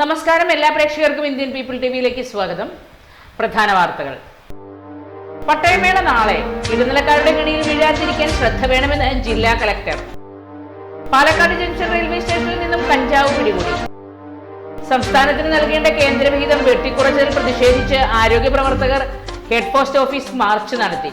നമസ്കാരം എല്ലാ പ്രേക്ഷകർക്കും ഇന്ത്യൻ പീപ്പിൾ ടിവിയിലേക്ക് സ്വാഗതം. പ്രധാന വാർത്തകൾ. പട്ടയമേള നാളെ ഇടനിലക്കാരുടെ കെണിയിൽ വീഴാതിരിക്കാൻ ശ്രദ്ധ വേണമെന്ന് ജില്ലാ കലക്ടർ പാലക്കാട് ജംഗ്ഷൻ റെയിൽവേ സ്റ്റേഷനിൽ നിന്നും കഞ്ചാവ് പിടികൂടി. സംസ്ഥാനത്തിന് നൽകേണ്ട കേന്ദ്രവിഹിതം വെട്ടിക്കുറച്ചതിൽ പ്രതിഷേധിച്ച് ആരോഗ്യ പ്രവർത്തകർ ഹെഡ് പോസ്റ്റ് ഓഫീസ് മാർച്ച് നടത്തി.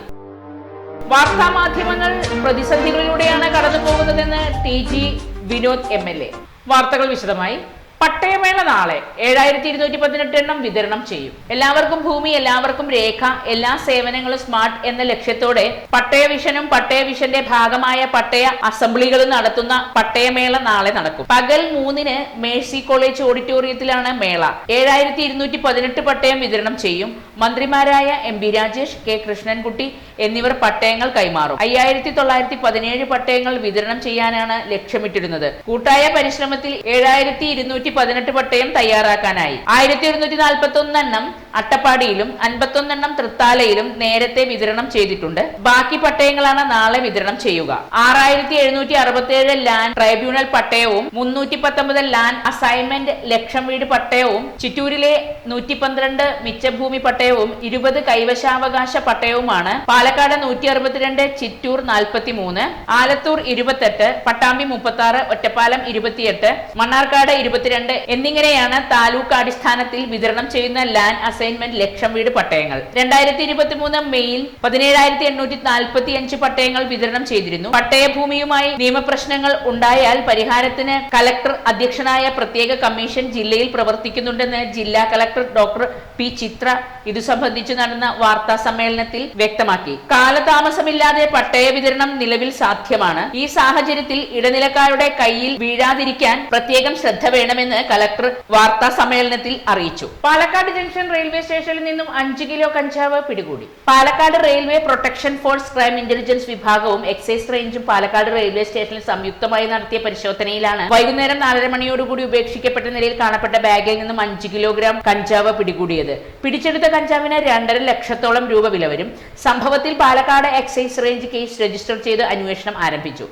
വാർത്താ മാധ്യമങ്ങൾ പ്രതിസന്ധികളിലൂടെയാണ് കടന്നു പോകുന്നതെന്ന് T G Vinod M L A. വാർത്തകൾ വിശദമായി. പട്ടയമേള നാളെ ഏഴായിരത്തി ഇരുന്നൂറ്റി പതിനെട്ട് എണ്ണം വിതരണം ചെയ്യും. എല്ലാവർക്കും ഭൂമി എല്ലാവർക്കും രേഖ എല്ലാ സേവനങ്ങളും സ്മാർട്ട് എന്ന ലക്ഷ്യത്തോടെ പട്ടയ വിഷനും പട്ടയ വിഷന്റെ ഭാഗമായ പട്ടയ അസംബ്ലികളും നടത്തുന്ന പട്ടയമേള നാളെ നടക്കും. പകൽ മൂന്നിന് മേഴ്സി കോളേജ് ഓഡിറ്റോറിയത്തിലാണ് മേള. ഏഴായിരത്തി ഇരുന്നൂറ്റി പതിനെട്ട് പട്ടയം വിതരണം ചെയ്യും. മന്ത്രിമാരായ M B Rajesh K Krishnankutty എന്നിവർ പട്ടയങ്ങൾ കൈമാറും. അയ്യായിരത്തി തൊള്ളായിരത്തി പതിനേഴ് പട്ടയങ്ങൾ വിതരണം ചെയ്യാനാണ് ലക്ഷ്യമിട്ടിരുന്നത്. കൂട്ടായ പരിശ്രമത്തിൽ ഏഴായിരത്തി ഇരുന്നൂറ്റി പതിനെട്ട് പട്ടയം തയ്യാറാക്കാനായി. ആയിരത്തി ഒരുന്നൂറ്റി നാൽപ്പത്തി ഒന്നെണ്ണം അട്ടപ്പാടിയിലും അൻപത്തൊന്നെണ്ണം തൃത്താലയിലും നേരത്തെ വിതരണം ചെയ്തിട്ടുണ്ട്. ബാക്കി പട്ടയങ്ങളാണ് നാളെ വിതരണം ചെയ്യുക. ആറായിരത്തി എഴുന്നൂറ്റി അറുപത്തിയേഴ് ലാൻഡ് ട്രൈബ്യൂണൽ പട്ടയവും മുന്നൂറ്റി പത്തൊമ്പത് ലാൻഡ് അസൈൻമെന്റ് ലക്ഷം വീട് പട്ടയവും ചിറ്റൂരിലെ നൂറ്റി പന്ത്രണ്ട് മിച്ചഭൂമി പട്ടയവും ഇരുപത് കൈവശാവകാശ പട്ടയവുമാണ് പാലക്കാട് നൂറ്റി അറുപത്തിരണ്ട് ചിറ്റൂർ നാൽപ്പത്തി മൂന്ന് ആലത്തൂർ ഇരുപത്തെട്ട് പട്ടാമ്പി മുപ്പത്തി ആറ് ഒറ്റപ്പാലം ഇരുപത്തിയെട്ട് മണ്ണാർക്കാട് ഇരുപത്തിരണ്ട് എന്നിങ്ങനെയാണ് താലൂക്ക് അടിസ്ഥാനത്തിൽ വിതരണം ചെയ്യുന്ന ലാൻഡ് അസൈൻമെന്റ് ലക്ഷം വീട് പട്ടയങ്ങൾ. രണ്ടായിരത്തി ഇരുപത്തി മൂന്ന് മെയ്യിൽ പതിനേഴായിരത്തി എണ്ണൂറ്റി നാൽപ്പത്തി അഞ്ച് പട്ടയങ്ങൾ വിതരണം ചെയ്തിരുന്നു. പട്ടയഭൂമിയുമായി നിയമപ്രശ്നങ്ങൾ ഉണ്ടായാൽ പരിഹാരത്തിന് കലക്ടർ അധ്യക്ഷനായ പ്രത്യേക കമ്മീഷൻ ജില്ലയിൽ പ്രവർത്തിക്കുന്നുണ്ടെന്ന് ജില്ലാ കലക്ടർ ഡോക്ടർ പി ചിത്ര ഇതു സംബന്ധിച്ച് നടന്ന വാർത്താ സമ്മേളനത്തിൽ വ്യക്തമാക്കി. കാലതാമസമില്ലാതെ പട്ടയ വിതരണം നിലവിൽ സാധ്യമാണ്. ഈ സാഹചര്യത്തിൽ ഇടനിലക്കാരുടെ കയ്യിൽ വീഴാതിരിക്കാൻ പ്രത്യേകം ശ്രദ്ധ വേണമെന്ന് കലക്ടർ വാർത്താ സമ്മേളനത്തിൽ അറിയിച്ചു. പാലക്കാട് ജംഗ്ഷൻ റെയിൽവേ സ്റ്റേഷനിൽ നിന്നും അഞ്ച് കിലോ കഞ്ചാവ് പിടികൂടി. Palakkad railway protection force crime intelligence വിഭാഗവും എക്സൈസ് റേഞ്ചും പാലക്കാട് റെയിൽവേ സ്റ്റേഷനിൽ സംയുക്തമായി നടത്തിയ പരിശോധനയിലാണ് വൈകുന്നേരം നാലര മണിയോടുകൂടി ഉപേക്ഷിക്കപ്പെട്ട നിലയിൽ കാണപ്പെട്ട ബാഗിൽ നിന്നും അഞ്ച് കിലോഗ്രാം കഞ്ചാവ് പിടികൂടിയത്. പിടിച്ചെടുത്ത കഞ്ചാവിന് രണ്ടര ലക്ഷത്തോളം രൂപ വില വരും. സംഭവത്തിൽ Palakkad excise range case register ചെയ്ത് അന്വേഷണം ആരംഭിച്ചു.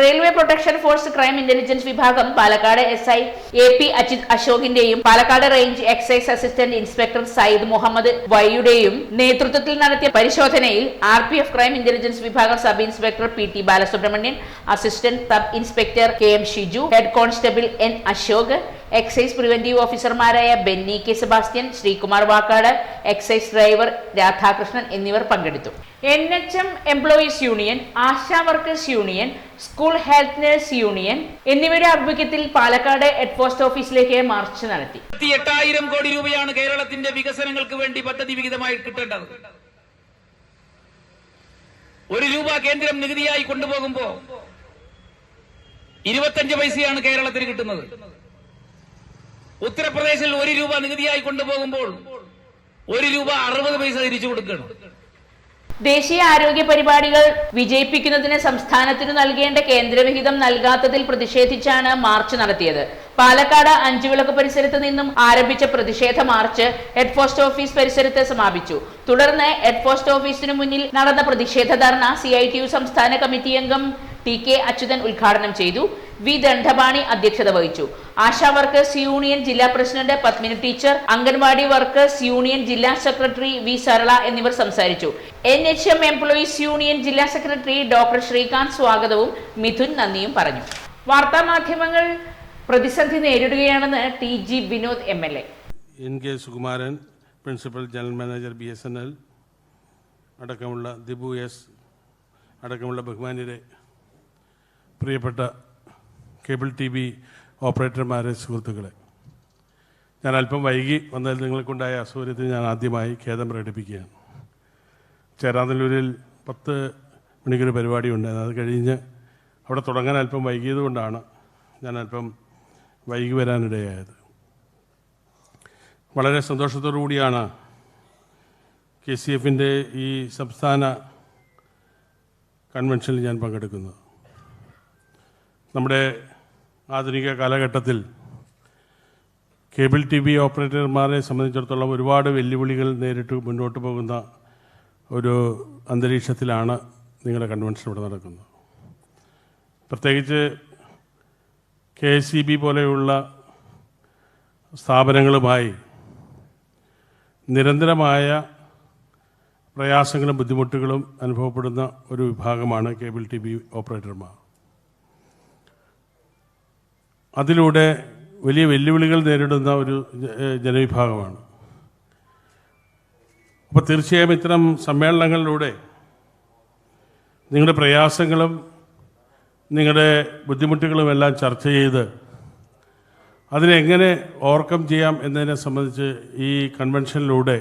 Railway protection force crime intelligence വിഭാഗം Palakkad S I A P Ajith അശോകിന്റെയും Palakkad range excise assistant inspector Syed Muhammad വൈയുടെയും നേതൃത്വത്തിൽ നടത്തിയ പരിശോധനയിൽ R P F crime intelligence വിഭാഗം sub inspector P T Balasubramanian assistant sub inspector K M Shiju head constable N Ashok excise preventive ഓഫീസർമാരായ Benny K Sebastian Sreekumar Vakkad excise driver Radhakrishnan എന്നിവർ പങ്കെടുത്തു. N H M employees union ASHA workers union school health nurse union എന്നിവയുടെ ആഭിമുഖ്യത്തിൽ Palakkad head post ഓഫീസിലേക്ക് march നടത്തി. എട്ടായിരം കോടി രൂപയാണ് കേരളത്തിന്റെ വികസനങ്ങൾക്ക് വേണ്ടി പദ്ധതി വിഹിതമായി കിട്ടേണ്ടത്. ഒരു രൂപ കേന്ദ്രം നികുതിയായി കൊണ്ടുപോകുമ്പോ ഇരുപത്തഞ്ച് പൈസയാണ് കേരളത്തിന് കിട്ടുന്നത്. ഉത്തർപ്രദേശിൽ ഒരു രൂപ നികുതിയായി കൊണ്ടുപോകുമ്പോൾ ഒരു രൂപ അറുപത് പൈസ തിരിച്ചു കൊടുക്കണം. ദേശീയ ആരോഗ്യ പരിപാടികൾ വിജയിപ്പിക്കുന്നതിന് സംസ്ഥാനത്തിന് നൽകേണ്ട കേന്ദ്രവിഹിതം നൽകാത്തതിൽ പ്രതിഷേധിച്ചാണ് മാർച്ച് നടത്തിയത്. പാലക്കാട് അഞ്ചുവിളക്ക് പരിസരത്ത് നിന്നും ആരംഭിച്ച പ്രതിഷേധ മാർച്ച് ഹെഡ് പോസ്റ്റ് ഓഫീസ് പരിസരത്ത് സമാപിച്ചു. തുടർന്ന് ഹെഡ് പോസ്റ്റ് ഓഫീസിനു മുന്നിൽ നടന്ന പ്രതിഷേധ ധർണ സി സംസ്ഥാന കമ്മിറ്റി അംഗം ടി കെ അച്യുതൻ ഉദ്ഘാടനം ചെയ്തു. വി ദണ്ഡപാണി അധ്യക്ഷത വഹിച്ചു. ആശാ വർക്കേഴ്സ് യൂണിയൻ ജില്ലാ president Padmini teacher anganwadi workers union ജില്ലാ സെക്രട്ടറി വി സരള എന്നിവർ സംസാരിച്ചു. N H M employees union ജില്ലാ സെക്രട്ടറി ഡോക്ടർ ശ്രീകാന്ത് സ്വാഗതവും മിഥുൻ നന്ദിയും പറഞ്ഞു. വാർത്താ മാധ്യമങ്ങൾ പ്രതിസന്ധി നേരിടുകയാണെന്ന് T G Vinod M L N K Sukumaran principal general manager B S N L അടക്കമുള്ള ദിബു എസ് അടക്കമുള്ള ബഹുമാനിയുടെ പ്രിയപ്പെട്ട കേബിൾ ടി വി ഓപ്പറേറ്റർമാരെ സുഹൃത്തുക്കളെ. ഞാൻ അല്പം വൈകി വന്നതിൽ നിങ്ങൾക്കുണ്ടായ അസൗകര്യത്തിന് ഞാൻ ആദ്യമായി ഖേദം പ്രകടിപ്പിക്കുകയാണ്. ചേരാനല്ലൂരിൽ പത്ത് മണിക്കൊരു പരിപാടിയുണ്ട് അത് കഴിഞ്ഞ് അവിടെ തുടങ്ങാൻ അല്പം വൈകിയത് കൊണ്ടാണ് ഞാൻ അല്പം വൈകി വരാനിടയായത്. വളരെ സന്തോഷത്തോടു കൂടിയാണ് കെ സി എഫിന്റെ ഈ സംസ്ഥാന കൺവെൻഷനിൽ ഞാൻ പങ്കെടുക്കുന്നത്. നമ്മുടെ ആധുനിക കാലഘട്ടത്തിൽ കേബിൾ ടി വി ഓപ്പറേറ്റർമാരെ സംബന്ധിച്ചിടത്തോളം ഒരുപാട് വെല്ലുവിളികൾ നേരിട്ട് മുന്നോട്ട് പോകുന്ന ഒരു അന്തരീക്ഷത്തിലാണ് നിങ്ങളുടെ കൺവെൻഷൻ ഇവിടെ നടക്കുന്നത്. പ്രത്യേകിച്ച് കെ എസ് സി ബി പോലെയുള്ള സ്ഥാപനങ്ങളുമായി നിരന്തരമായ പ്രയാസങ്ങളും ബുദ്ധിമുട്ടുകളും അനുഭവപ്പെടുന്ന ഒരു വിഭാഗമാണ് കേബിൾ ടി വി ഓപ്പറേറ്റർമാർ. അതിലൂടെ വലിയ വെല്ലുവിളികൾ നേരിടുന്ന ഒരു ജനവിഭാഗമാണ്. അപ്പോൾ തീർച്ചയായും ഇത്തരം സമ്മേളനങ്ങളിലൂടെ നിങ്ങളുടെ പ്രയാസങ്ങളും നിങ്ങളുടെ ബുദ്ധിമുട്ടുകളും എല്ലാം ചർച്ച ചെയ്ത് അതിനെങ്ങനെ ഓവർകം ചെയ്യാം എന്നതിനെ സംബന്ധിച്ച് ഈ കൺവെൻഷനിലൂടെ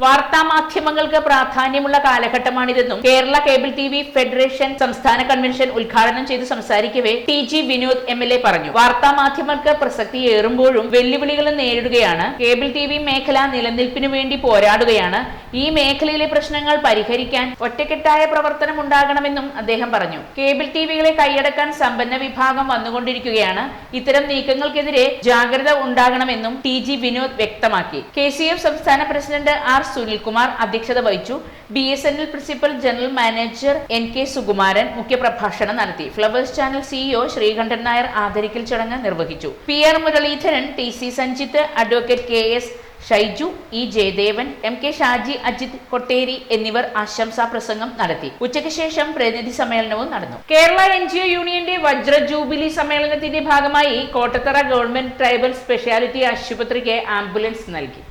വാർത്താ മാധ്യമങ്ങൾക്ക് പ്രാധാന്യമുള്ള കാലഘട്ടമാണിതെന്നും Kerala cable T V federation സംസ്ഥാന കൺവെൻഷൻ ഉദ്ഘാടനം ചെയ്ത് സംസാരിക്കവേ T G Vinod M L A പറഞ്ഞു. വാർത്താ മാധ്യമങ്ങൾക്ക് പ്രസക്തി ഏറുമ്പോഴും വെല്ലുവിളികൾ നേരിടുകയാണ്. കേബിൾ ടി വി മേഖല നിലനിൽപ്പിനു വേണ്ടി പോരാടുകയാണ്. ഈ മേഖലയിലെ പ്രശ്നങ്ങൾ പരിഹരിക്കാൻ ഒറ്റക്കെട്ടായ പ്രവർത്തനം ഉണ്ടാകണമെന്നും അദ്ദേഹം പറഞ്ഞു. കേബിൾ ടി വികളെ കൈയടക്കാൻ സമ്പന്ന വിഭാഗം വന്നുകൊണ്ടിരിക്കുകയാണ്. ഇത്തരം നീക്കങ്ങൾക്കെതിരെ ജാഗ്രത ഉണ്ടാകണമെന്നും ടി ജി വിനോദ് വ്യക്തമാക്കി. കെ സി എഫ് സംസ്ഥാന പ്രസിഡന്റ് ആർ സുനിൽകുമാർ അധ്യക്ഷത വഹിച്ചു. B S N L principal general manager N K Sukumaran മുഖ്യപ്രഭാഷണം നടത്തി. Flowers channel CEO Sreekantan Nair ആദരിക്കൽ ചടങ്ങ് നിർവഹിച്ചു. P R Muraleedharan T C Sanjith advocate K S Shaiju E Jayadevan M K Shaji Ajith Kotteri എന്നിവർ ആശംസാ പ്രസംഗം നടത്തി. ഉച്ചയ്ക്ക് ശേഷം പ്രതിനിധി സമ്മേളനവും നടന്നു. കേരള എൻ ജി ഒ യൂണിയന്റെ വജ്ര ജൂബിലി സമ്മേളനത്തിന്റെ ഭാഗമായി കോട്ടത്തറ ഗവൺമെന്റ് ട്രൈബൽ സ്പെഷ്യാലിറ്റി ആശുപത്രിക്ക് ആംബുലൻസ് നൽകി.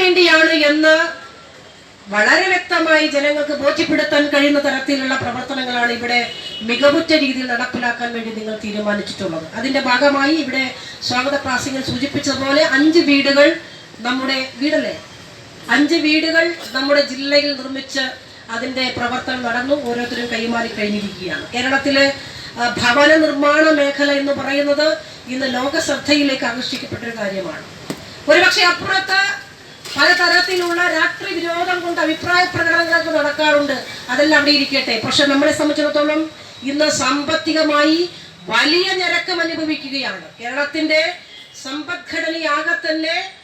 വേണ്ടിയാണ് എന്ന് വളരെ വ്യക്തമായി ജനങ്ങൾക്ക് ബോധ്യപ്പെടുത്താൻ കഴിയുന്ന തരത്തിലുള്ള പ്രവർത്തനങ്ങളാണ് ഇവിടെ മികവുറ്റ രീതിയിൽ നടപ്പിലാക്കാൻ വേണ്ടി നിങ്ങൾ തീരുമാനിച്ചിട്ടുള്ളത്. അതിന്റെ ഭാഗമായി ഇവിടെ സ്വാഗത പ്രാസികൾ സൂചിപ്പിച്ചതുപോലെ അഞ്ച് വീടുകൾ നമ്മുടെ വീടല്ലേ? അഞ്ച് വീടുകൾ നമ്മുടെ ജില്ലയിൽ നിർമ്മിച്ച് അതിന്റെ പ്രവർത്തനം നടന്നു ഓരോരുത്തരും കൈമാറി കഴിഞ്ഞിരിക്കുകയാണ്. കേരളത്തിലെ ഭവന നിർമ്മാണ മേഖല എന്ന് പറയുന്നത് ഇന്ന് ലോക ശ്രദ്ധയിലേക്ക് ആകർഷിക്കപ്പെട്ട ഒരു കാര്യമാണ്. ഒരുപക്ഷെ അപ്പുറത്ത് പലതരത്തിലുള്ള രാത്രി വിരോധം കൊണ്ട് അഭിപ്രായ പ്രകടനങ്ങളൊക്കെ നടക്കാറുണ്ട്. അതെല്ലാം അവിടെ ഇരിക്കട്ടെ. പക്ഷെ നമ്മളെ സംബന്ധിച്ചിടത്തോളം ഇന്ന് സാമ്പത്തികമായി വലിയ ഞരക്കം അനുഭവിക്കുകയാണ്. കേരളത്തിന്റെ സമ്പദ്ഘടനയാകെ തന്നെ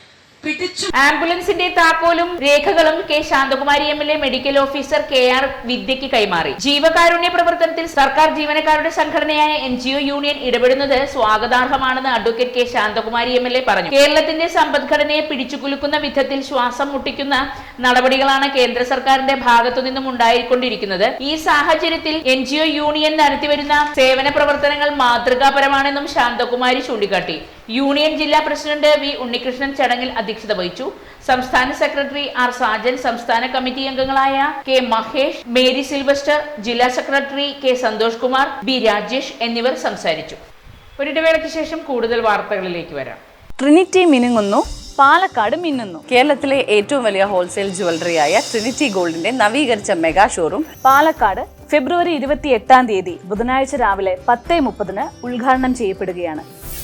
പിടിച്ചു. ആംബുലൻസിന്റെ താക്കോലും രേഖകളും K Santhakumari M L A medical officer K R വിദ്യയ്ക്ക് കൈമാറി. ജീവകാരുണ്യ പ്രവർത്തനത്തിൽ സർക്കാർ ജീവനക്കാരുടെ സംഘടനയായ എൻ ജി ഒ യൂണിയൻ ഇടപെടുന്നത് സ്വാഗതാർഹമാണെന്ന് advocate K Santhakumari M L A പറഞ്ഞു. കേരളത്തിന്റെ സമ്പദ്ഘടനയെ പിടിച്ചുകുലുക്കുന്ന വിധത്തിൽ ശ്വാസം മുട്ടിക്കുന്ന നടപടികളാണ് കേന്ദ്ര സർക്കാരിന്റെ ഭാഗത്തു നിന്നും ഉണ്ടായിക്കൊണ്ടിരിക്കുന്നത്. ഈ സാഹചര്യത്തിൽ എൻ ജി ഒ യൂണിയൻ നടത്തിവരുന്ന സേവന പ്രവർത്തനങ്ങൾ മാതൃകാപരമാണെന്നും ശാന്തകുമാരി ചൂണ്ടിക്കാട്ടി. യൂണിയൻ ജില്ലാ പ്രസിഡന്റ് വി ഉണ്ണികൃഷ്ണൻ ചടങ്ങിൽ അധ്യക്ഷത വഹിച്ചു. സംസ്ഥാന സെക്രട്ടറി ആർ സാജൻ സംസ്ഥാന കമ്മിറ്റി അംഗങ്ങളായ കെ മഹേഷ് മേരി സിൽവസ്റ്റർ ജില്ലാ secretary K Santhosh Kumar B Rajesh എന്നിവർ സംസാരിച്ചു. ഒരിടവേളയ്ക്ക് ശേഷം കൂടുതൽ വാർത്തകളിലേക്ക് വരാം. ട്രിനിറ്റി മിനുങ്ങുന്നു പാലക്കാട് മിന്നുന്നു. കേരളത്തിലെ ഏറ്റവും വലിയ ഹോൾസെയിൽ ജുവലറിയായ ട്രിനിറ്റി ഗോൾഡിന്റെ നവീകരിച്ച മെഗാ ഷോറൂം പാലക്കാട് ഫെബ്രുവരി ഇരുപത്തി എട്ടാം തീയതി ബുധനാഴ്ച രാവിലെ പത്തേ മുപ്പതിന് ഉദ്ഘാടനം ചെയ്യപ്പെടുകയാണ്.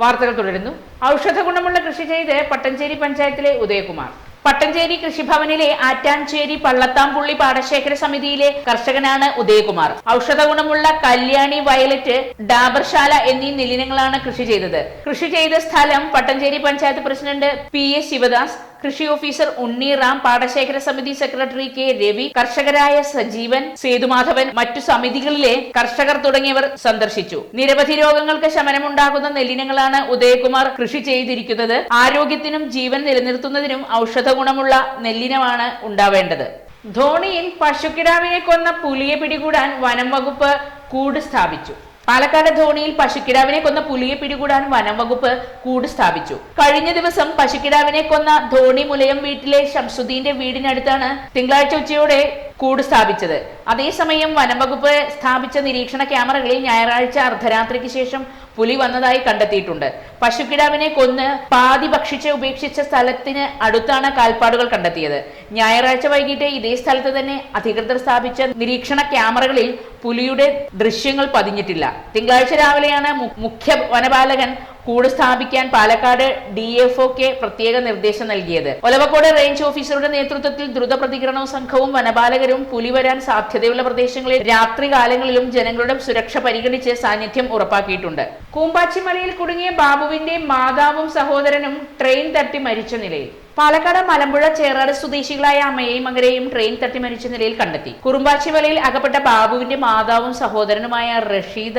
വാർത്തകൾ തുടരുന്നു. ഔഷധ ഗുണമുള്ള കൃഷി ചെയ്ത് പട്ടഞ്ചേരി പഞ്ചായത്തിലെ ഉദയകുമാർ. പട്ടഞ്ചേരി കൃഷിഭവനിലെ ആറ്റാഞ്ചേരി പള്ളത്താംപുള്ളി പാടശേഖര സമിതിയിലെ കർഷകനാണ് ഉദയകുമാർ. ഔഷധ ഗുണമുള്ള കല്യാണി വയലറ്റ് ഡാബർശാല എന്നീ നിലിനങ്ങളാണ് കൃഷി ചെയ്തത്. കൃഷി ചെയ്ത സ്ഥലം Pattanchery panchayat president P A Sivadas കൃഷി ഓഫീസർ ഉണ്ണിറാം പാടശേഖര സമിതി സെക്രട്ടറി കെ രവി കർഷകരായ സജീവൻ സേതുമാധവൻ മറ്റു സമിതികളിലെ കർഷകർ തുടങ്ങിയവർ സന്ദർശിച്ചു. നിരവധി രോഗങ്ങൾക്ക് ശമനമുണ്ടാകുന്ന നെല്ലിനങ്ങളാണ് ഉദയകുമാർ കൃഷി ചെയ്തിരിക്കുന്നത്. ആരോഗ്യത്തിനും ജീവൻ നിലനിർത്തുന്നതിനും ഔഷധ ഗുണമുള്ള നെല്ലിനമാണ് ഉണ്ടാവേണ്ടത്. ധോണിയിൽ പശുക്കിടാവിനെ കൊന്ന പുലിയെ പിടികൂടാൻ വനം വകുപ്പ് കൂട് സ്ഥാപിച്ചു. പാലക്കാട് ധോണിയിൽ പശുക്കിടാവിനെ കൊന്ന പുലിയെ പിടികൂടാൻ വനം വകുപ്പ് കൂട് സ്ഥാപിച്ചു. കഴിഞ്ഞ ദിവസം പശുക്കിടാവിനെ കൊന്ന ധോണി മുലയം വീട്ടിലെ ഷംസുദ്ദീന്റെ വീടിനടുത്താണ് തിങ്കളാഴ്ച ഉച്ചയോടെ കൂട് സ്ഥാപിച്ചത്. അതേസമയം വനംവകുപ്പ് സ്ഥാപിച്ച നിരീക്ഷണ ക്യാമറകളിൽ ഞായറാഴ്ച അർദ്ധരാത്രിക്ക് ശേഷം പുലി വന്നതായി കണ്ടെത്തിയിട്ടുണ്ട്. പശുക്കിടാവിനെ കൊന്ന് പാതി ഭക്ഷിച്ച് ഉപേക്ഷിച്ച സ്ഥലത്തിന് അടുത്താണ് കാൽപ്പാടുകൾ കണ്ടെത്തിയത്. ഞായറാഴ്ച വൈകിട്ട് ഇതേ സ്ഥലത്ത് തന്നെ അധികൃതർ സ്ഥാപിച്ച നിരീക്ഷണ ക്യാമറകളിൽ പുലിയുടെ ദൃശ്യങ്ങൾ പതിഞ്ഞിട്ടില്ല. തിങ്കളാഴ്ച രാവിലെയാണ് മുഖ്യ വനപാലകൻ കൂട് സ്ഥാപിക്കാൻ പാലക്കാട് ഡി എഫ് ഒക്ക് പ്രത്യേക നിർദ്ദേശം നൽകിയത്. ഒലവക്കോട് റേഞ്ച് ഓഫീസറുടെ നേതൃത്വത്തിൽ ദ്രുത പ്രതികരണ സംഘവും വനപാലകരും പുലി വരാൻ സാധ്യതയുള്ള പ്രദേശങ്ങളിൽ രാത്രികാലങ്ങളിലും ജനങ്ങളുടെ സുരക്ഷ പരിഗണിച്ച് സാന്നിധ്യം ഉറപ്പാക്കിയിട്ടുണ്ട്. കൂമ്പാച്ചിമലയിൽ കുടുങ്ങിയ ബാബുവിന്റെ മാതാവും സഹോദരനും ട്രെയിൻ തട്ടി മരിച്ച നിലയിൽ. പാലക്കാട് മലമ്പുഴ ചേറാട് സ്വദേശികളായ അമ്മയെയും മകരെയും ട്രെയിൻ തട്ടി മരിച്ച നിലയിൽ കണ്ടെത്തി. കുറുമ്പാച്ചിമലയിൽ അകപ്പെട്ട ബാബുവിന്റെ മാതാവും സഹോദരനുമായ റഷീദ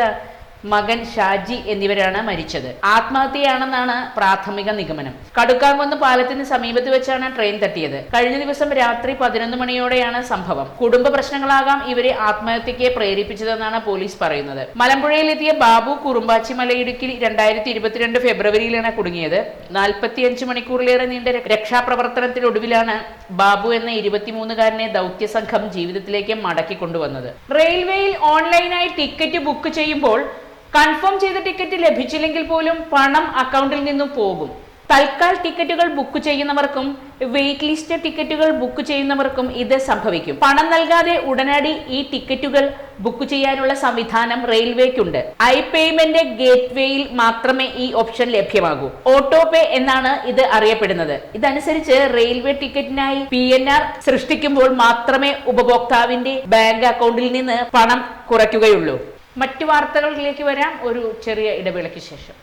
മകൻ ഷാജി എന്നിവരാണ് മരിച്ചത്. ആത്മഹത്യയാണെന്നാണ് പ്രാഥമിക നിഗമനം. കടുക്കാങ്കുന്ന് പാലത്തിന് സമീപത്ത് വെച്ചാണ് ട്രെയിൻ തട്ടിയത്. കഴിഞ്ഞ ദിവസം രാത്രി പതിനൊന്ന് മണിയോടെയാണ് സംഭവം. കുടുംബ പ്രശ്നങ്ങളാകാം ഇവരെ ആത്മഹത്യയ്ക്ക് പ്രേരിപ്പിച്ചതെന്നാണ് പോലീസ് പറയുന്നത്. മലമ്പുഴയിലെത്തിയ ബാബു കുറുമ്പാച്ചി മലയിടുക്കിൽ രണ്ടായിരത്തി ഇരുപത്തിരണ്ട് ഫെബ്രുവരിയിലാണ് കുടുങ്ങിയത്. നാൽപ്പത്തിയഞ്ച് മണിക്കൂറിലേറെ നീണ്ട രക്ഷാപ്രവർത്തനത്തിനൊടുവിലാണ് ബാബു എന്ന ഇരുപത്തിമൂന്നുകാരനെ ദൗത്യസംഘം ജീവിതത്തിലേക്ക് മടക്കി കൊണ്ടുവന്നത്. റെയിൽവേയിൽ ഓൺലൈനായി ടിക്കറ്റ് ബുക്ക് ചെയ്യുമ്പോൾ കൺഫേം ചെയ്ത ടിക്കറ്റ് ലഭിച്ചില്ലെങ്കിൽ പോലും പണം അക്കൗണ്ടിൽ നിന്നും പോകും. തൽക്കാൽ ടിക്കറ്റുകൾ ബുക്ക് ചെയ്യുന്നവർക്കും വെയിറ്റ് ലിസ്റ്റ് ടിക്കറ്റുകൾ ബുക്ക് ചെയ്യുന്നവർക്കും ഇത് സംഭവിക്കും. പണം നൽകാതെ ഉടനടി ഈ ടിക്കറ്റുകൾ ബുക്ക് ചെയ്യാനുള്ള സംവിധാനം റെയിൽവേക്കുണ്ട്. ഐ പേയ്മെന്റ് ഗേറ്റ്വേയിൽ മാത്രമേ ഈ ഓപ്ഷൻ ലഭ്യമാകൂ. ഓട്ടോ പേ എന്നാണ് ഇത് അറിയപ്പെടുന്നത്. ഇതനുസരിച്ച് റെയിൽവേ ടിക്കറ്റിനായി പി സൃഷ്ടിക്കുമ്പോൾ മാത്രമേ ഉപഭോക്താവിന്റെ ബാങ്ക് അക്കൗണ്ടിൽ നിന്ന് പണം കുറയ്ക്കുകയുള്ളൂ. മറ്റു വാർത്തകളിലേക്ക് വരാം. ഒരു ചെറിയ ഇടവേളയ്ക്ക് ശേഷം.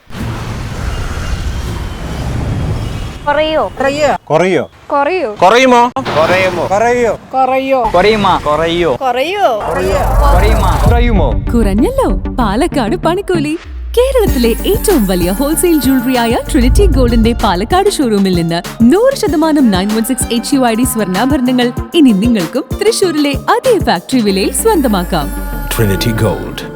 കുറയോ? കുറയോ? കുറയോ? കുറയുമോ? കുറയുമോ? കുറയോ? കുറയുമോ? കുറയോ? കുറയോ? കുറയുമോ? കുറയുമോ? കുറഞ്ഞല്ലോ. പാലക്കാട് പണിക്കൂലി. കേരളത്തിലെ ഏറ്റവും വലിയ ഹോൾസെയിൽ ജ്വല്ലറിയായ ട്രിനിറ്റി ഗോൾഡിന്റെ പാലക്കാട് ഷോറൂമിൽ നിന്ന് നൂറ് ശതമാനം nine one six H U I D സ്വർണാഭരണങ്ങൾ ഇനി നിങ്ങൾക്കും തൃശൂരിലെ അതേ ഫാക്ടറി വിലയിൽ സ്വന്തമാക്കാം. Trinity gold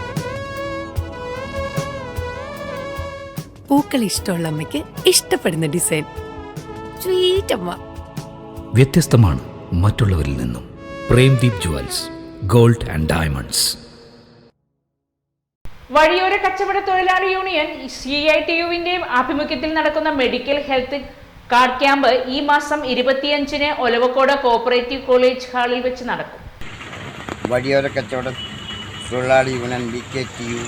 പൂക്കൾ ഇഷ്ടമുള്ള അമ്മയ്ക്ക് ഇഷ്ടപ്പെടുന്ന ഡിസൈൻ. സ്വീറ്റ് അമ്മ. വ്യത്യസ്തമാണ് മറ്റുള്ളവരിൽ നിന്നും. Premdeep jewels gold and diamonds. വഴിയോര കച്ചവട തൊഴിലാളി യൂണിയൻ സി ഐ ടി യുവിന്റെയും ആഭിമുഖ്യത്തിൽ നടക്കുന്ന മെഡിക്കൽ ഹെൽത്ത് കാർഡ് ക്യാമ്പ് ഈ മാസം ഇരുപത്തിയഞ്ചിന് ഒലവക്കോട് കോപ്പറേറ്റീവ് കോളേജ് ഹാളിൽ വെച്ച് നടക്കും. വഴിയോര കച്ചവട തൊഴിലാളി union B K T U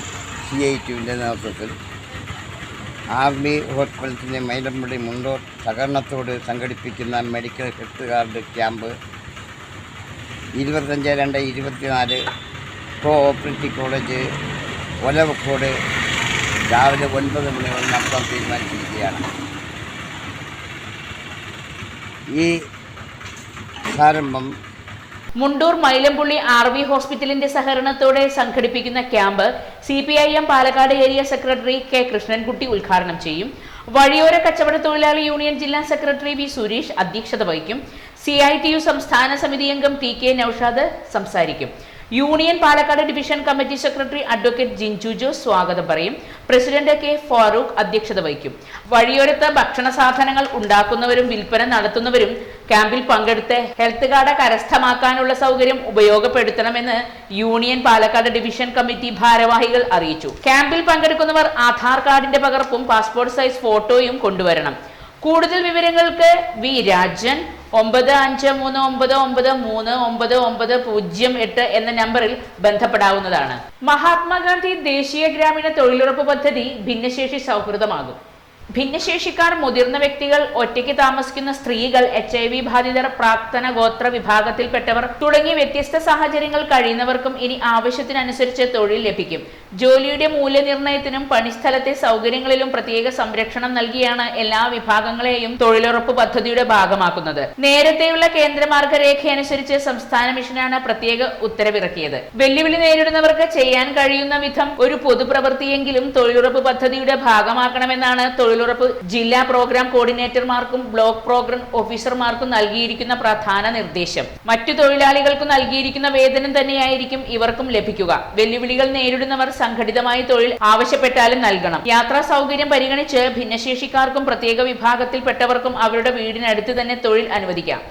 C I ടിയുവിന്റെ നേതൃത്വത്തിൽ ആർമി ഹോസ്പിറ്റലിന്റെ മൈലമ്പടി മുണ്ടോർ സഹകരണത്തോട് സംഘടിപ്പിക്കുന്ന മെഡിക്കൽ ഹെൽത്ത് കാർഡ് ക്യാമ്പ് ഇരുപത്തഞ്ച് രണ്ട് ഇരുപത്തിനാല് കോ ഓപ്പറേറ്റീവ് കോളേജ് ഒലവക്കോട് രാവിലെ ഒൻപത് മണി മുതൽ നടത്താൻ തീരുമാനിച്ചിരിക്കുകയാണ്. ഈ പ്രാരംഭം മുണ്ടൂർ മൈലമ്പുള്ളി ആർ വി ഹോസ്പിറ്റലിന്റെ സഹകരണത്തോടെ സംഘടിപ്പിക്കുന്ന camp C P I M Palakkad area secretary K Krishnankutty ഉദ്ഘാടനം ചെയ്യും. വഴിയോര കച്ചവട തൊഴിലാളി യൂണിയൻ ജില്ലാ സെക്രട്ടറി വി സുരേഷ് അധ്യക്ഷത വഹിക്കും. സി ഐ ടി യു സംസ്ഥാന സമിതി അംഗം ടി കെ നൌഷാദ് സംസാരിക്കും. Union Palakkad division committee secretary advocate Jinju Jose സ്വാഗതം പറയും. പ്രസിഡന്റ് കെ ഫാറൂഖ് അധ്യക്ഷത വഹിക്കും. വഴിയോരത്ത് ഭക്ഷണ സാധനങ്ങൾ ഉണ്ടാക്കുന്നവരും വിൽപ്പന നടത്തുന്നവരും ക്യാമ്പിൽ പങ്കെടുത്ത് ഹെൽത്ത് കാർഡ് കരസ്ഥമാക്കാനുള്ള സൗകര്യം ഉപയോഗപ്പെടുത്തണമെന്ന് യൂണിയൻ പാലക്കാട് ഡിവിഷൻ കമ്മിറ്റി ഭാരവാഹികൾ അറിയിച്ചു. ക്യാമ്പിൽ പങ്കെടുക്കുന്നവർ ആധാർ കാർഡിന്റെ പകർപ്പും പാസ്പോർട്ട് സൈസ് ഫോട്ടോയും കൊണ്ടുവരണം. കൂടുതൽ വിവരങ്ങൾക്ക് വി രാജൻ ഒമ്പത് അഞ്ച് മൂന്ന് ഒമ്പത് ഒമ്പത് മൂന്ന് ഒമ്പത് ഒമ്പത് പൂജ്യം എട്ട് എന്ന നമ്പറിൽ ബന്ധപ്പെടാവുന്നതാണ്. മഹാത്മാഗാന്ധി ദേശീയ ഗ്രാമീണ തൊഴിലുറപ്പ് പദ്ധതി ഭിന്നശേഷി സൗഹൃദമാകും. ഭിന്നശേഷിക്കാർ മുതിർന്ന വ്യക്തികൾ ഒറ്റയ്ക്ക് താമസിക്കുന്ന സ്ത്രീകൾ എച്ച് ഐ വി ബാധിതർ പ്രാക്തന ഗോത്ര വിഭാഗത്തിൽപ്പെട്ടവർ തുടങ്ങിയ വ്യത്യസ്ത സാഹചര്യങ്ങൾ കഴിയുന്നവർക്കും ഇനി ആവശ്യത്തിനനുസരിച്ച് തൊഴിൽ ലഭിക്കും. ജോലിയുടെ മൂല്യനിർണയത്തിനും പണിസ്ഥലത്തെ സൗകര്യങ്ങളിലും പ്രത്യേക സംരക്ഷണം നൽകിയാണ് എല്ലാ വിഭാഗങ്ങളെയും തൊഴിലുറപ്പ് പദ്ധതിയുടെ ഭാഗമാക്കുന്നത്. നേരത്തെയുള്ള കേന്ദ്ര മാർഗരേഖയനുസരിച്ച് സംസ്ഥാന മിഷനാണ് പ്രത്യേക ഉത്തരവിറക്കിയത്. വെല്ലുവിളി നേരിടുന്നവർക്ക് ചെയ്യാൻ കഴിയുന്ന വിധം ഒരു പൊതുപ്രവൃത്തിയെങ്കിലും തൊഴിലുറപ്പ് പദ്ധതിയുടെ ഭാഗമാക്കണമെന്നാണ് തൊഴിലുറപ്പ് ജില്ലാ പ്രോഗ്രാം കോർഡിനേറ്റർമാർക്കും ബ്ലോക്ക് പ്രോഗ്രാം ഓഫീസർമാർക്കും നൽകിയിരിക്കുന്ന പ്രധാന നിർദ്ദേശം. മറ്റു തൊഴിലാളികൾക്ക് നൽകിയിരിക്കുന്ന വേതനം തന്നെയായിരിക്കും ഇവർക്കും ലഭിക്കുക. വെല്ലുവിളികൾ നേരിടുന്നവർ സംഘടിതമായി തൊഴിൽ ആവശ്യപ്പെട്ടാലും നൽകണം. യാത്രാ സൗകര്യം പരിഗണിച്ച് ഭിന്നശേഷിക്കാർക്കും പ്രത്യേക വിഭാഗത്തിൽപ്പെട്ടവർക്കും അവരുടെ വീടിനടുത്ത് തന്നെ തൊഴിൽ അനുവദിക്കാം.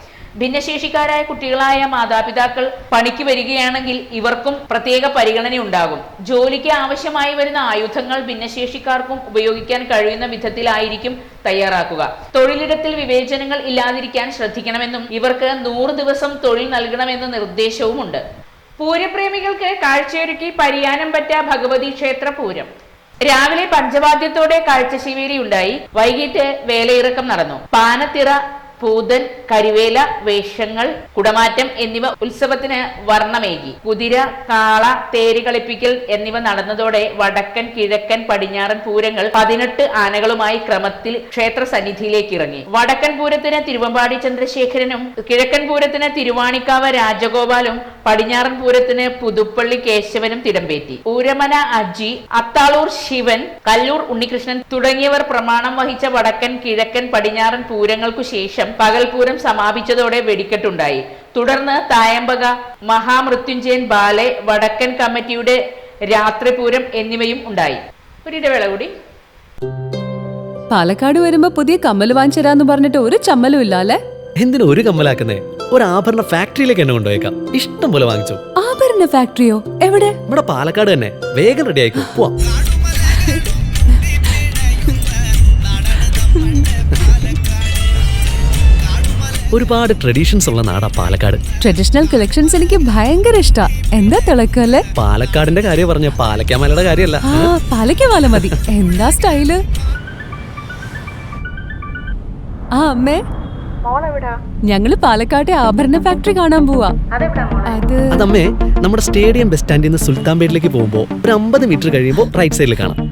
ഭിന്നശേഷിക്കാരായ കുട്ടികളായ മാതാപിതാക്കൾ പണിക്ക് വരികയാണെങ്കിൽ ഇവർക്കും പ്രത്യേക പരിഗണന ഉണ്ടാകും ജോലിക്ക് ആവശ്യമായി വരുന്ന ആയുധങ്ങൾ ഭിന്നശേഷിക്കാർക്കും ഉപയോഗിക്കാൻ കഴിയുന്ന വിധത്തിലായിരിക്കും തയ്യാറാക്കുക. തൊഴിലിടത്തിൽ വിവേചനങ്ങൾ ഇല്ലാതിരിക്കാൻ ശ്രദ്ധിക്കണമെന്നും ഇവർക്ക് നൂറ് ദിവസം തൊഴിൽ നൽകണമെന്ന നിർദ്ദേശവുമുണ്ട്. പൂരപ്രേമികൾക്ക് കാഴ്ചയൊരുക്കി പരിയാനം പറ്റ ഭഗവതി ക്ഷേത്ര പൂരം രാവിലെ പഞ്ചവാദ്യത്തോടെ കാഴ്ചശിവേരി ഉണ്ടായി വൈകിട്ട് വേലയിറക്കം നടന്നു. പാനത്തിറ പൂതൻ കരിവേല വേഷങ്ങൾ കുടമാറ്റം എന്നിവ ഉത്സവത്തിന് വർണമേകി. കുതിര കാള തേര് കളിപ്പിക്കൽ എന്നിവ നടന്നതോടെ വടക്കൻ കിഴക്കൻ പടിഞ്ഞാറൻ പൂരങ്ങൾ പതിനെട്ട് ആനകളുമായി ക്രമത്തിൽ ക്ഷേത്ര സന്നിധിയിലേക്ക് ഇറങ്ങി വടക്കൻ പൂരത്തിന് തിരുവമ്പാടി ചന്ദ്രശേഖരനും കിഴക്കൻ പൂരത്തിന് തിരുവാണിക്കാവ് രാജഗോപാലും പടിഞ്ഞാറൻ പൂരത്തിന് പുതുപ്പള്ളി കേശവനും തിടമ്പേറ്റി. ഊരമന അജി അത്താളൂർ ശിവൻ കല്ലൂർ ഉണ്ണികൃഷ്ണൻ തുടങ്ങിയവർ പ്രമാണം വഹിച്ച വടക്കൻ കിഴക്കൻ പടിഞ്ഞാറൻ പൂരങ്ങൾക്കു ശേഷം പകൽപൂരം സമാപിച്ചതോടെ വെടിക്കെട്ടുണ്ടായി. തുടർന്ന് തായമ്പക മഹാമൃത്യുഞ്ജയൻ ബാലെ വടക്കൻ കമ്മിറ്റിയുടെ രാത്രിപൂരം എന്നിവയും ഉണ്ടായി. ഒരിടവേള കൂടി. പാലക്കാട് വരുമ്പോ പുതിയ കമ്മൽ വാങ്ങിച്ചു പറഞ്ഞിട്ട് ഒരു ചമ്മലും ഇല്ല അല്ലേ? എന്തിനു ഒരു കമ്മലാക്കുന്നേ? ഒരു ആഭരണ ഫാക്ടറിയിലേക്ക് എന്നെ കൊണ്ടുപോയേക്കാം. ഇഷ്ടം പോലെ വാങ്ങിച്ചു. ആഭരണ ഫാക്ടറിയോ? എവിടെ? ഇവിടെ പാലക്കാട് തന്നെ. വേഗം റെഡി ആയിക്കോ. പോവാം. ഒരുപാട് ട്രഡീഷൻസ് ഉള്ള നാടാ പാലക്കാട്. ട്രഡീഷണൽ കളക്ഷൻസ് എനിക്ക് ഭയങ്കര ഇഷ്ടാ. എന്താ തിളക്കല്ലേ? പാലക്കാടിന്റെ കാര്യം പറഞ്ഞ? പാലക്കാമലയുടെ കാര്യമല്ല. പാലക്കാമല മതി. എന്താ സ്റ്റൈൽ ആ അമ്മേ. ഞങ്ങൾ പാലക്കാട്ടെ ആഭരണ ഫാക്ടറി കാണാൻ പോവാ. അത് അതമ്മേ നമ്മുടെ സ്റ്റേഡിയം ബസ് സ്റ്റാൻഡിൽ നിന്ന് സുൽത്താൻപേട്ടിലേക്ക് പോകുമ്പോൾ ഒരു അമ്പത് മീറ്റർ കഴിയുമ്പോൾ റൈറ്റ് സൈഡിൽ കാണാം.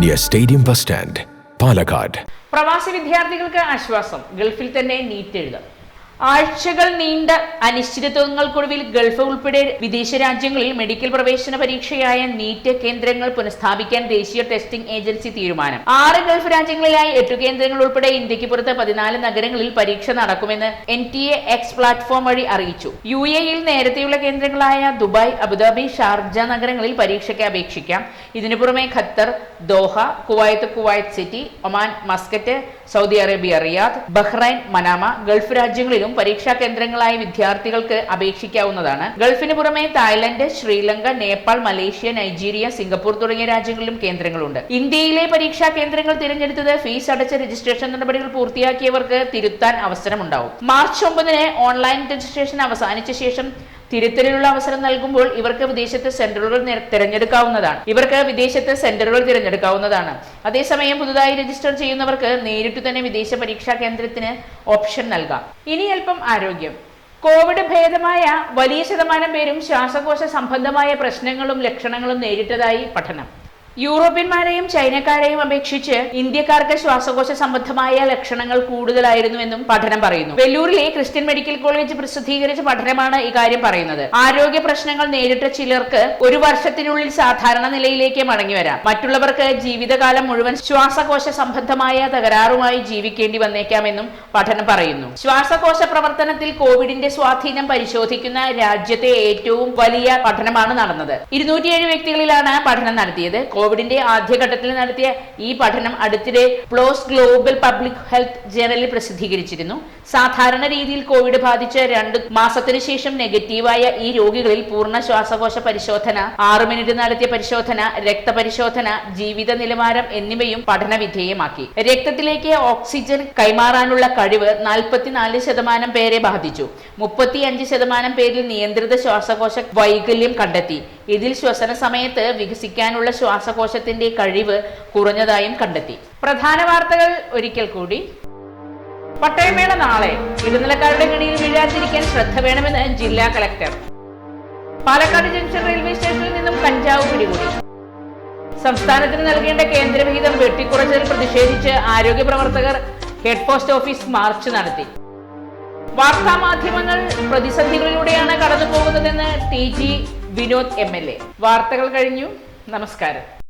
near stadium bus stand Palakkad പ്രവാസി വിദ്യാർത്ഥികൾക്ക് ആശ്വാസം. ഗൾഫിൽ തന്നെ നീറ്റ് എഴുതാം. ആഴ്ചകൾ നീണ്ട അനിശ്ചിതത്വങ്ങൾക്കൊടുവിൽ ഗൾഫ് ഉൾപ്പെടെ വിദേശ രാജ്യങ്ങളിൽ മെഡിക്കൽ പ്രവേശന പരീക്ഷയായ നീറ്റ് കേന്ദ്രങ്ങൾ പുനഃസ്ഥാപിക്കാൻ ദേശീയ ടെസ്റ്റിംഗ് ഏജൻസി തീരുമാനം. ആറ് ഗൾഫ് രാജ്യങ്ങളിലായി എട്ടു കേന്ദ്രങ്ങൾ ഉൾപ്പെടെ ഇന്ത്യയ്ക്ക് പുറത്ത് പതിനാല് നഗരങ്ങളിൽ പരീക്ഷ നടക്കുമെന്ന് N T A X platform വഴി അറിയിച്ചു. യു എയിൽ നേരത്തെയുള്ള കേന്ദ്രങ്ങളായ ദുബായ് അബുദാബി ഷാർജ നഗരങ്ങളിൽ പരീക്ഷയ്ക്ക് അപേക്ഷിക്കാം. ഇതിനു പുറമെ Qatar Doha Kuwait Kuwait city Oman Muscat Saudi Arabia Riyadh Bahrain Manama Gulf രാജ്യങ്ങളിലും പരീക്ഷാ കേന്ദ്രങ്ങളായി വിദ്യാർത്ഥികൾക്ക് അപേക്ഷിക്കാവുന്നതാണ്. ഗൾഫിന് പുറമെ Thailand Sri Lanka Nepal Malaysia Nigeria Singapore തുടങ്ങിയ രാജ്യങ്ങളിലും കേന്ദ്രങ്ങളുണ്ട്. ഇന്ത്യയിലെ പരീക്ഷാ കേന്ദ്രങ്ങൾ തിരഞ്ഞെടുത്തത് ഫീസ് അടച്ച രജിസ്ട്രേഷൻ നടപടികൾ പൂർത്തിയാക്കിയവർക്ക് തിരുത്താൻ അവസരമുണ്ടാവും. മാർച്ച് ഒമ്പതിന് ഓൺലൈൻ രജിസ്ട്രേഷൻ അവസാനിച്ച ശേഷം തിരുത്തലിനുള്ള അവസരം നൽകുമ്പോൾ ഇവർക്ക് വിദേശത്തെ സെന്ററുകൾ തിരഞ്ഞെടുക്കാവുന്നതാണ്. ഇവർക്ക് വിദേശത്തെ സെന്ററുകൾ തിരഞ്ഞെടുക്കാവുന്നതാണ്. അതേസമയം പുതുതായി രജിസ്റ്റർ ചെയ്യുന്നവർക്ക് നേരിട്ട് തന്നെ വിദേശ പരീക്ഷാ കേന്ദ്രത്തിന് ഓപ്ഷൻ നൽകാം. ഇനി അല്പം ആരോഗ്യം. കോവിഡ് ഭേദമായ വലിയ ശതമാനം പേരും ശ്വാസകോശ സംബന്ധമായ പ്രശ്നങ്ങളും ലക്ഷണങ്ങളും നേരിട്ടതായി പഠനം. യൂറോപ്യന്മാരെയും ചൈനക്കാരെയും അപേക്ഷിച്ച് ഇന്ത്യക്കാർക്ക് ശ്വാസകോശ സംബന്ധമായ ലക്ഷണങ്ങൾ കൂടുതലായിരുന്നുവെന്നും പഠനം പറയുന്നു. വെല്ലൂരിലെ ക്രിസ്ത്യൻ മെഡിക്കൽ കോളേജ് പ്രസിദ്ധീകരിച്ച പഠനമാണ് ഇക്കാര്യം പറയുന്നത്. ആരോഗ്യ പ്രശ്നങ്ങൾ നേരിട്ട ചിലർക്ക് ഒരു വർഷത്തിനുള്ളിൽ സാധാരണ നിലയിലേക്ക് മടങ്ങി വരാം. മറ്റുള്ളവർക്ക് ജീവിതകാലം മുഴുവൻ ശ്വാസകോശ സംബന്ധമായ തകരാറുമായി ജീവിക്കേണ്ടി വന്നേക്കാമെന്നും പഠനം പറയുന്നു. ശ്വാസകോശ പ്രവർത്തനത്തിൽ കോവിഡിന്റെ സ്വാധീനം പരിശോധിക്കുന്ന രാജ്യത്തെ ഏറ്റവും വലിയ പഠനമാണ് നടന്നത്. ഇരുന്നൂറ്റിയേഴ് വ്യക്തികളിലാണ് പഠനം നടത്തിയത്. കോവിഡിന്റെ ആദ്യഘട്ടത്തിൽ നടത്തിയ ഈ പഠനം അടുത്തിടെ പ്ലോസ് ഗ്ലോബൽ പബ്ലിക് ഹെൽത്ത് ജേണലിൽ പ്രസിദ്ധീകരിച്ചിരുന്നു. സാധാരണ രീതിയിൽ കോവിഡ് ബാധിച്ച രണ്ട് മാസത്തിനു ശേഷം നെഗറ്റീവായ ഈ രോഗികളിൽ പൂർണ ശ്വാസകോശ പരിശോധന ആറു മിനിറ്റ് നടത്തിയ പരിശോധന രക്തപരിശോധന ജീവിത നിലവാരം എന്നിവയും പഠന വിധേയമാക്കി രക്തത്തിലേക്ക് ഓക്സിജൻ കൈമാറാനുള്ള കഴിവ് നാൽപ്പത്തിനാല് ശതമാനം പേരെ ബാധിച്ചു. മുപ്പത്തിയഞ്ച് ശതമാനം പേരിൽ നിയന്ത്രിത ശ്വാസകോശ വൈകല്യം കണ്ടെത്തി. ഇതിൽ ശ്വസന സമയത്ത് വികസിക്കാനുള്ള ശ്വാസകോശത്തിന്റെ കഴിവ് കുറഞ്ഞതായും കണ്ടെത്തി. പ്രധാന വാർത്തകൾ ഒരിക്കൽ കൂടി. പട്ടയമേള നാളെ. ഇടനിലക്കാരുടെ കിണിയിൽ വീഴാതിരിക്കാൻ ശ്രദ്ധ വേണമെന്ന് ജില്ലാ കളക്ടർ. പാലക്കാട് ജംഗ്ഷൻ റെയിൽവേ സ്റ്റേഷനിൽ നിന്നും കഞ്ചാവ് പിടികൂടി. സംസ്ഥാനത്തിന് നൽകേണ്ട കേന്ദ്രവിഹിതം വെട്ടിക്കുറച്ചതിൽ പ്രതിഷേധിച്ച് ആരോഗ്യ പ്രവർത്തകർ ഹെഡ് പോസ്റ്റ് ഓഫീസ് മാർച്ച് നടത്തി. വാർത്താ മാധ്യമങ്ങൾ പ്രതിസന്ധികളിലൂടെയാണ് കടന്നു പോകുന്നതെന്ന് ടി ജി വിനോദ് എം വാർത്തകൾ കഴിഞ്ഞു. നമസ്കാരം.